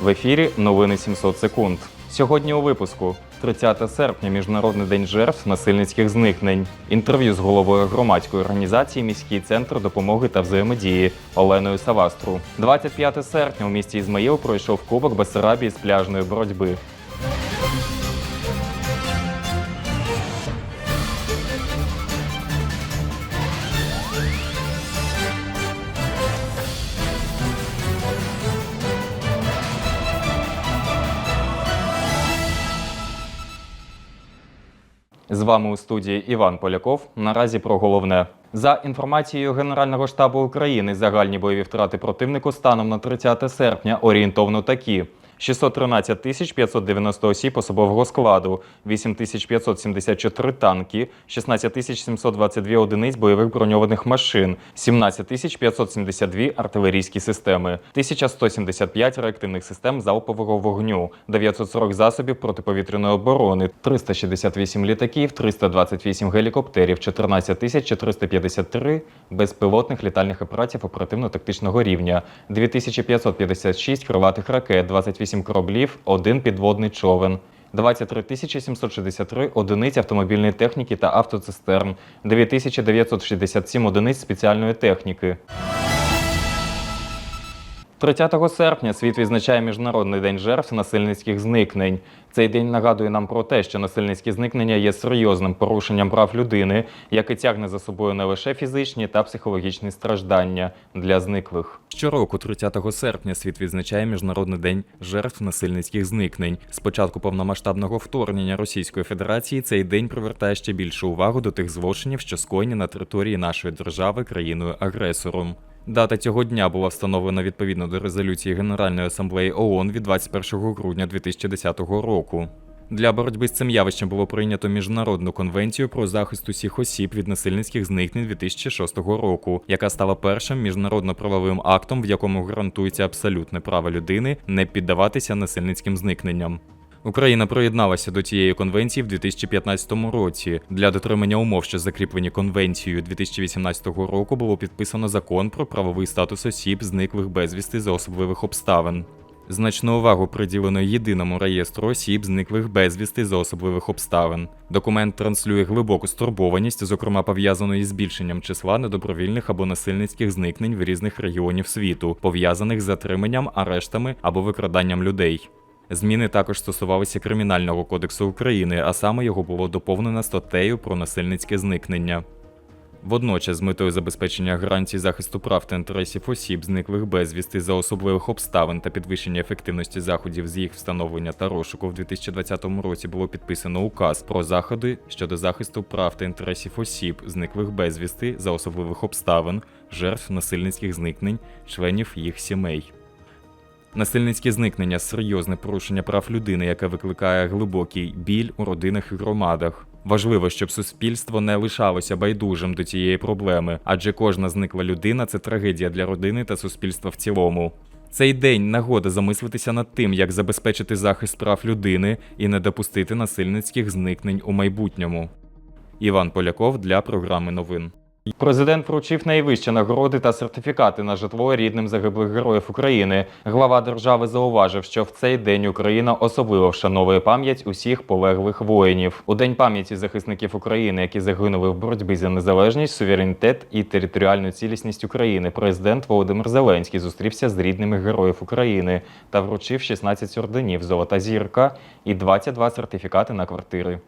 В ефірі новини 700 секунд. Сьогодні у випуску 30 серпня Міжнародний день жертв насильницьких зникнень. Інтерв'ю з головою громадської організації Міський центр допомоги та взаємодії Оленою Савастру. 25 серпня у місті Ізмаїл пройшов Кубок Бессарабії з пляжної боротьби. З вами у студії Іван Поляков. Наразі про головне. За інформацією Генерального штабу України, загальні бойові втрати противнику станом на 30 серпня орієнтовно такі: 613 тисяч 590 осіб особового складу, 8 тисяч 574 танки, 16 тисяч 722 одиниць бойових броньованих машин, 17 тисяч 572 артилерійські системи, 1175 реактивних систем залпового вогню, 940 засобів протиповітряної оборони, 368 літаків, 328 гелікоптерів, 14 тисяч 453 безпілотних літальних апаратів оперативно-тактичного рівня, 2556 крилатих ракет, 28 кораблів, один підводний човен. 23 тисячі 763 одиниць автомобільної техніки та автоцистерн, 9967 одиниць спеціальної техніки. 30 серпня світ відзначає Міжнародний день жертв насильницьких зникнень. Цей день нагадує нам про те, що насильницькі зникнення є серйозним порушенням прав людини, яке тягне за собою не лише фізичні та психологічні страждання для зниклих. Щороку, 30 серпня, світ відзначає Міжнародний день жертв насильницьких зникнень. З початку повномасштабного вторгнення Російської Федерації цей день привертає ще більше увагу до тих злочинів, що скоєні на території нашої держави країною агресором. Дата цього дня була встановлена відповідно до резолюції Генеральної асамблеї ООН від 21 грудня 2010 року. Для боротьби з цим явищем було прийнято міжнародну конвенцію про захист усіх осіб від насильницьких зникнень 2006 року, яка стала першим міжнародно-правовим актом, в якому гарантується абсолютне право людини не піддаватися насильницьким зникненням. Україна приєдналася до цієї конвенції в 2015 році. Для дотримання умов, що закріплені конвенцією 2018 року, було підписано закон про правовий статус осіб, зниклих безвісти за особливих обставин. Значну увагу приділено єдиному реєстру осіб, зниклих безвісти за особливих обставин. Документ транслює глибоку стурбованість, зокрема пов'язану із збільшенням числа недобровільних або насильницьких зникнень в різних регіонів світу, пов'язаних з затриманням, арештами або викраданням людей. Зміни також стосувалися Кримінального кодексу України, а саме його було доповнено статтею про насильницьке зникнення. Водночас, з метою забезпечення гарантій захисту прав та інтересів осіб, зниклих безвісти за особливих обставин та підвищення ефективності заходів з їх встановлення та розшуку в 2020 році було підписано указ про заходи щодо захисту прав та інтересів осіб, зниклих безвісти за особливих обставин, жертв насильницьких зникнень, членів їх сімей. Насильницькі зникнення серйозне порушення прав людини, яке викликає глибокий біль у родинах і громадах. Важливо, щоб суспільство не лишалося байдужим до цієї проблеми, адже кожна зникла людина це трагедія для родини та суспільства в цілому. Цей день нагода замислитися над тим, як забезпечити захист прав людини і не допустити насильницьких зникнень у майбутньому. Іван Поляков для програми новин. Президент вручив найвищі нагороди та сертифікати на житло рідним загиблих героїв України. Глава держави зауважив, що в цей день Україна особливо вшановує пам'ять усіх полеглих воїнів. У день пам'яті захисників України, які загинули в боротьбі за незалежність, суверенітет і територіальну цілісність України. Президент Володимир Зеленський зустрівся з рідними героїв України та вручив 16 орденів Золота зірка і 22 сертифікати на квартири.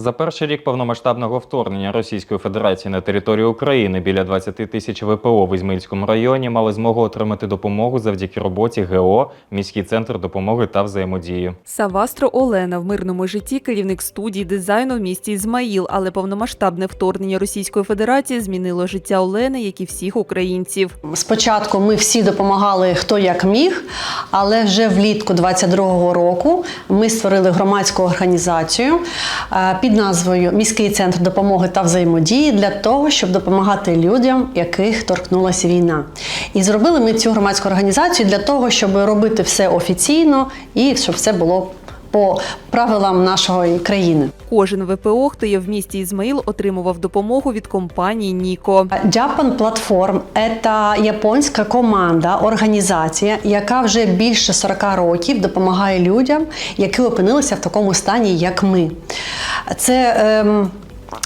За перший рік повномасштабного вторгнення Російської Федерації на територію України біля 20 тисяч ВПО в Ізмаїльському районі мали змогу отримати допомогу завдяки роботі ГО, міський центр допомоги та взаємодії. Савастро Олена в мирному житті керівник студії дизайну в місті Ізмаїл, але повномасштабне вторгнення Російської Федерації змінило життя Олени, як і всіх українців. Спочатку ми всі допомагали хто як міг, але вже влітку 22-го року ми створили громадську організацію е, під назвою Міський центр допомоги та взаємодії для того, щоб допомагати людям, яких торкнулася війна. І зробили ми цю громадську організацію для того, щоб робити все офіційно і щоб все було. По правилам нашої країни. Кожен ВПО, хто є в місті Ізмаїл, отримував допомогу від компанії Ніко. Japan Platform – це японська команда, організація, яка вже більше 40 років допомагає людям, які опинилися в такому стані, як ми. Це ем,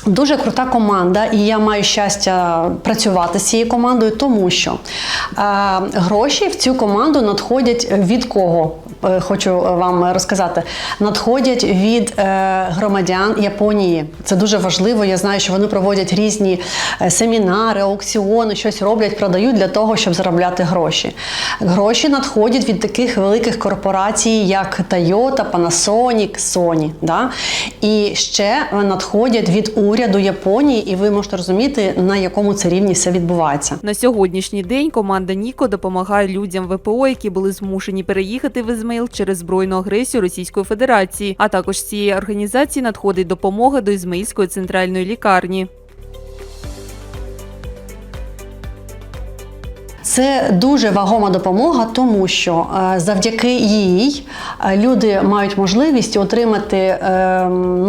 Дуже крута команда, і я маю щастя працювати з цією командою, тому що е, гроші в цю команду надходять від кого? Е, Хочу вам розказати. Надходять від е, громадян Японії. Це дуже важливо. Я знаю, що вони проводять різні е, семінари, аукціони, щось роблять, продають для того, щоб заробляти гроші. Гроші надходять від таких великих корпорацій, як Toyota, Panasonic, Sony. Да? І ще надходять від уряду Японії, і ви можете розуміти, на якому це рівні все відбувається. На сьогоднішній день команда Ніко допомагає людям ВПО, які були змушені переїхати в Ізмаїл через збройну агресію Російської Федерації. А також цієї організації надходить допомога до Ізмаїльської центральної лікарні. Це дуже вагома допомога, тому що е, завдяки їй е, люди мають можливість отримати е,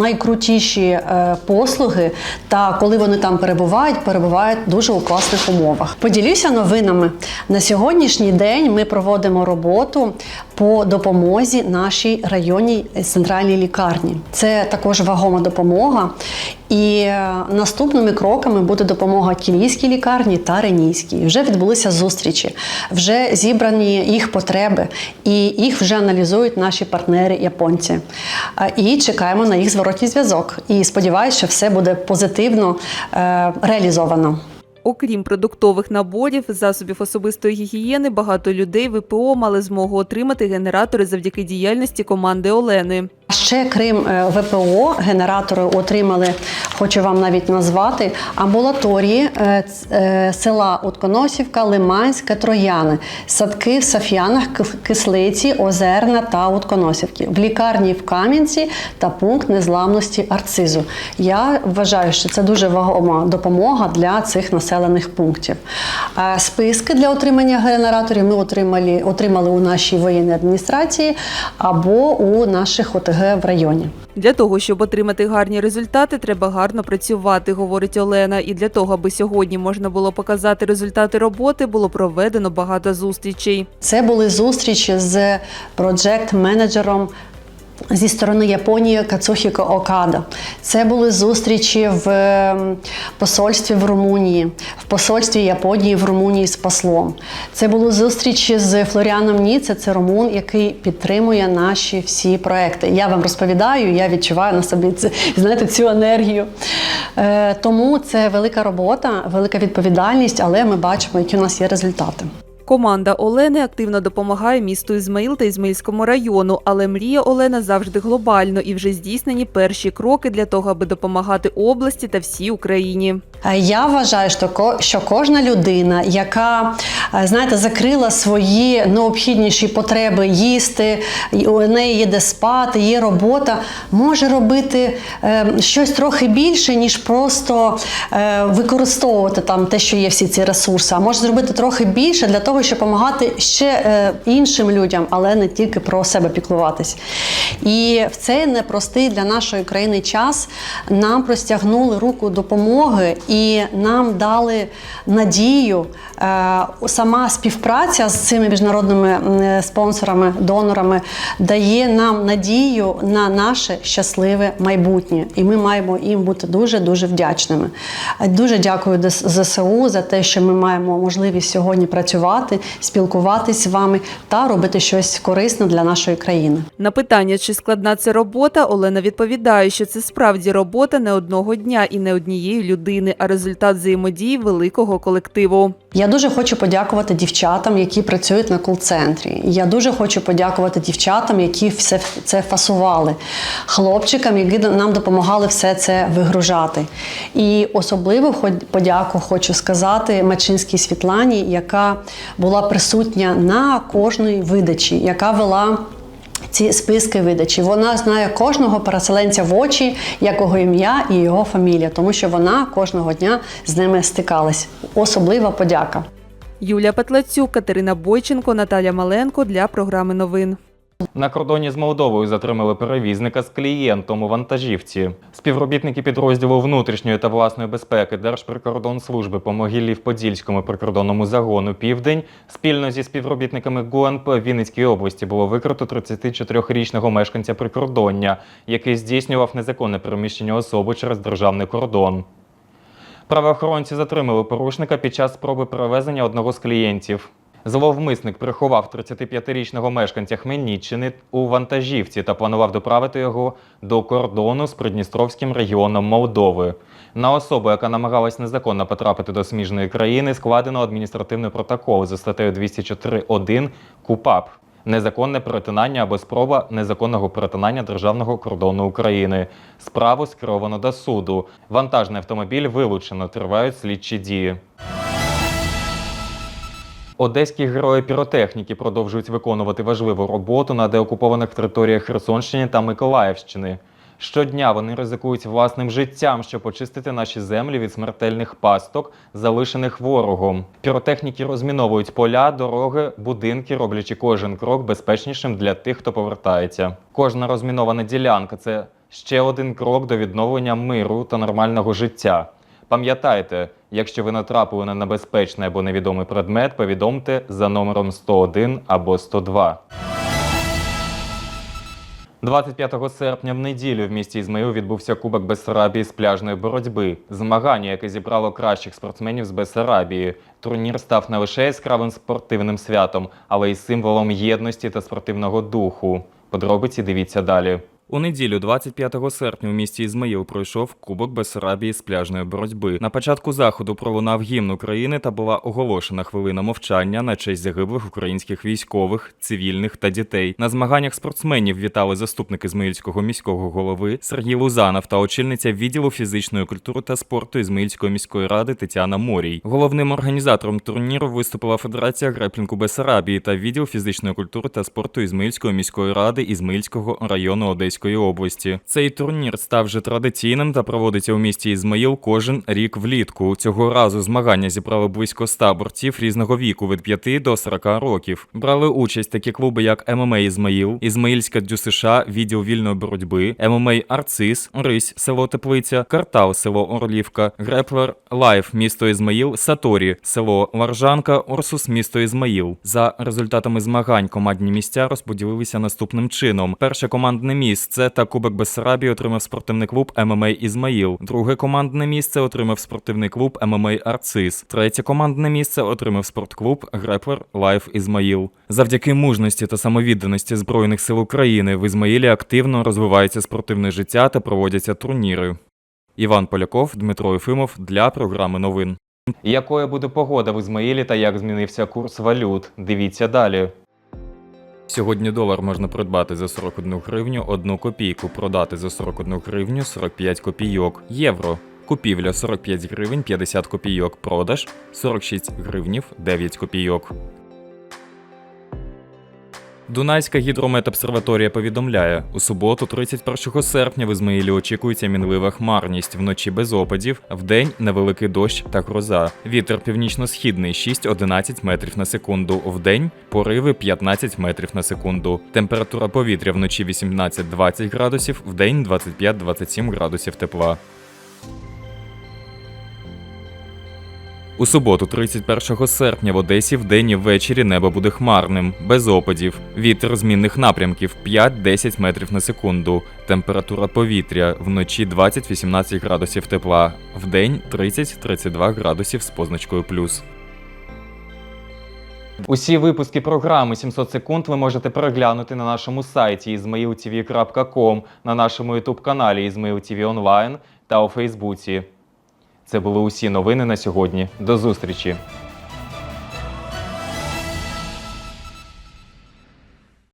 найкрутіші послуги. Та коли вони там перебувають, перебувають дуже у класних умовах. Поділюся новинами. На сьогоднішній день ми проводимо роботу по допомозі нашій районній центральній лікарні. Це також вагома допомога. І е, наступними кроками буде допомога Кілійській лікарні та Ренійській. Вже відбулися зустрічі, вже зібрані їх потреби, і їх вже аналізують наші партнери японці. І чекаємо на їх зворотній зв'язок. І сподіваюся, що все буде позитивно е, реалізовано. Окрім продуктових наборів, засобів особистої гігієни, багато людей ВПО мали змогу отримати генератори завдяки діяльності команди Олени. Ще крім е, ВПО, генератори отримали, хочу вам навіть назвати, амбулаторії е, е, села Утконосівка, Лиманська, Трояни, садки в Саф'янах, Кислиці, Озерна та Утконосівки, в лікарні в Кам'янці та пункт незламності Арцизу. Я вважаю, що це дуже вагома допомога для цих населених пунктів. Списки для отримання генераторів ми отримали, отримали у нашій воєнній адміністрації або у наших ОТГ в районі. Для того, щоб отримати гарні результати, треба гарно працювати, говорить Олена. І для того, аби сьогодні можна було показати результати роботи, було проведено багато зустрічей. Це були зустрічі з проджект-менеджером. Зі сторони Японії Кацухіко Окада. Це були зустрічі в ем, посольстві в Румунії, в посольстві Японії в Румунії з послом. Це були зустрічі з Флоріаном Ніце, це румун, який підтримує наші всі проекти. Я вам розповідаю, я відчуваю на собі це, знаєте, цю енергію. Е, тому це велика робота, велика відповідальність, але ми бачимо, які у нас є результати. Команда Олени активно допомагає місту Ізмаїл та Ізмаїльському району, але мріє Олена завжди глобально і вже здійснені перші кроки для того, аби допомагати області та всій Україні. Е, Я вважаю, що кожна людина, яка е, знаєте, закрила свої необхідніші потреби їсти, у неї є де спати, є робота, може робити е, щось трохи більше, ніж просто використовувати там те, що є всі ці ресурси, а може зробити трохи більше для того, щоб допомагати ще е, іншим людям, але не тільки про себе піклуватись. І в цей непростий для нашої країни час нам простягнули руку допомоги і нам дали надію. Е, Сама співпраця з цими міжнародними м, спонсорами, донорами дає нам надію на наше щасливе майбутнє. І ми маємо їм бути дуже дуже вдячними. Е, Дуже дякую ЗСУ за те, що ми маємо можливість сьогодні працювати, спілкуватись з вами та робити щось корисне для нашої країни. На питання, чи складна це робота, Олена відповідає, що це справді робота не одного дня і не однієї людини, а результат взаємодії великого колективу. Я дуже хочу подякувати дівчатам, які працюють на кол-центрі. Я дуже хочу подякувати дівчатам, які все це фасували, хлопчикам, які нам допомагали все це вигружати. І особливо подяку хочу сказати Мачинській Світлані, яка була присутня на кожній видачі, яка вела. Ці списки видачі. Вона знає кожного переселенця в очі, якого ім'я і його фамілія, тому що вона кожного дня з ними стикалась. Особлива подяка. Юлія Петлацюк, Катерина Бойченко, Наталя Маленко для програми новин. На кордоні з Молдовою затримали перевізника з клієнтом у вантажівці. Співробітники підрозділу внутрішньої та власної безпеки Держприкордонслужби по Могилів-Подільському прикордонному загону Південь спільно зі співробітниками ГУНП Вінницької області було викрито 34-річного мешканця прикордоння, який здійснював незаконне переміщення особи через державний кордон. Правоохоронці затримали порушника під час спроби перевезення одного з клієнтів. Зловмисник приховав 35-річного мешканця Хмельниччини у вантажівці та планував доправити його до кордону з Придністровським регіоном Молдови. На особу, яка намагалась незаконно потрапити до сміжної країни, складено адміністративний протокол за статтею 204.1 КУПАП. Незаконне перетинання або спроба незаконного перетинання державного кордону України. Справу скеровано до суду. Вантажний автомобіль вилучено. Тривають слідчі дії. Одеські герої піротехніки продовжують виконувати важливу роботу на деокупованих територіях Херсонщини та Миколаївщини. Щодня вони ризикують власним життям, щоб очистити наші землі від смертельних пасток, залишених ворогом. Піротехніки розміновують поля, дороги, будинки, роблячи кожен крок безпечнішим для тих, хто повертається. Кожна розмінована ділянка це ще один крок до відновлення миру та нормального життя. Пам'ятайте, якщо ви натрапили на небезпечний або невідомий предмет, повідомте за номером 101 або 102. 25 серпня в неділю в місті Ізмаїл відбувся Кубок Бессарабії з пляжної боротьби. Змагання, яке зібрало кращих спортсменів з Бессарабії. Турнір став не лише яскравим спортивним святом, але й символом єдності та спортивного духу. Подробиці дивіться далі. У неділю, 25 серпня, у місті Ізмаїл пройшов Кубок Бессарабії з пляжної боротьби. На початку заходу пролунав гімн України та була оголошена хвилина мовчання на честь загиблих українських військових, цивільних та дітей. На змаганнях спортсменів вітали заступник Ізмаїльського міського голови Сергій Лузанов та очільниця відділу фізичної культури та спорту Ізмаїльської міської ради Тетяна Морій. Головним організатором турніру виступила Федерація греплінгу Бессарабії та відділ фізичної культури та спорту Ізмаїльської міської ради Ізмаїльського району Одеської області. Цей турнір став вже традиційним та проводиться у місті Ізмаїл кожен рік влітку. Цього разу змагання зібрали близько 100 борців різного віку від 5 до 40 років. Брали участь такі клуби, як ММА Ізмаїл, Ізмаїльська ДЮСШ, відділ вільної боротьби, ММА Арцис, Рись, село Теплиця, Картал, село Орлівка, Греплер, Лайф, місто Ізмаїл, Саторі, село Варжанка, Орсус, місто Ізмаїл. За результатами змагань командні місця розподілилися наступним чином: перше командне місце та Кубок Бессарабії отримав спортивний клуб ММА Ізмаїл. Друге командне місце отримав спортивний клуб ММА Арцис. Третє командне місце отримав спортклуб Греплер Лайф Ізмаїл. Завдяки мужності та самовідданості Збройних сил України в Ізмаїлі активно розвивається спортивне життя та проводяться турніри. Іван Поляков, Дмитро Єфимов для програми новин. Якою буде погода в Ізмаїлі та як змінився курс валют? Дивіться далі. Сьогодні долар можна придбати за 41 гривню 1 копійку, продати за 41 гривню 45 копійок. Євро. Купівля 45 гривень 50 копійок, продаж 46 гривнів 9 копійок. Дунайська гідрометобсерваторія повідомляє, у суботу, 31 серпня, в Ізмаїлі очікується мінлива хмарність, вночі без опадів, вдень невеликий дощ та гроза. Вітер північно-східний 6-11 метрів на секунду, вдень пориви 15 метрів на секунду. Температура повітря вночі 18-20 градусів, вдень 25-27 градусів тепла. У суботу, 31 серпня, в Одесі вдень і ввечері небо буде хмарним, без опадів. Вітер змінних напрямків 5-10 метрів на секунду. Температура повітря вночі 20-18 градусів тепла, вдень 30-32 градусів з позначкою плюс. Усі випуски програми 700 секунд ви можете переглянути на нашому сайті izmailtv.com, на нашому youtube каналі Izmail TV Online та у Фейсбуці. Це були усі новини на сьогодні. До зустрічі!